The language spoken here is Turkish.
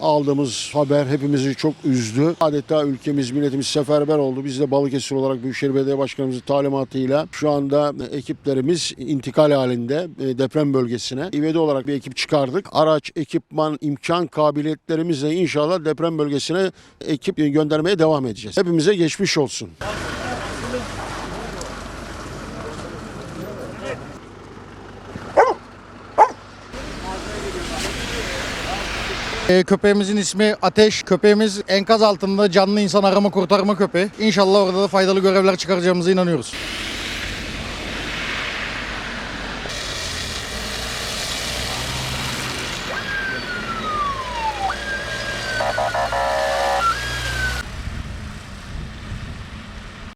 aldığımız haber hepimizi çok üzdü. Adeta ülkemiz, milletimiz seferber oldu. Biz de Balıkesir olarak Büyükşehir Belediye Başkanımızın talimatıyla şu anda ekiplerimiz intikal halinde e, deprem bölgesine. İvedi olarak bir ekip çıkardık. Araç, ekipman, imkan, kabiliyetlerimizle inşallah deprem bölgesine ekip göndermeye devam edeceğiz. Hepimize geçmiş olsun. Ee, köpeğimizin ismi Ateş. Köpeğimiz enkaz altında canlı insan arama kurtarma köpeği. İnşallah orada da faydalı görevler çıkaracağımıza inanıyoruz.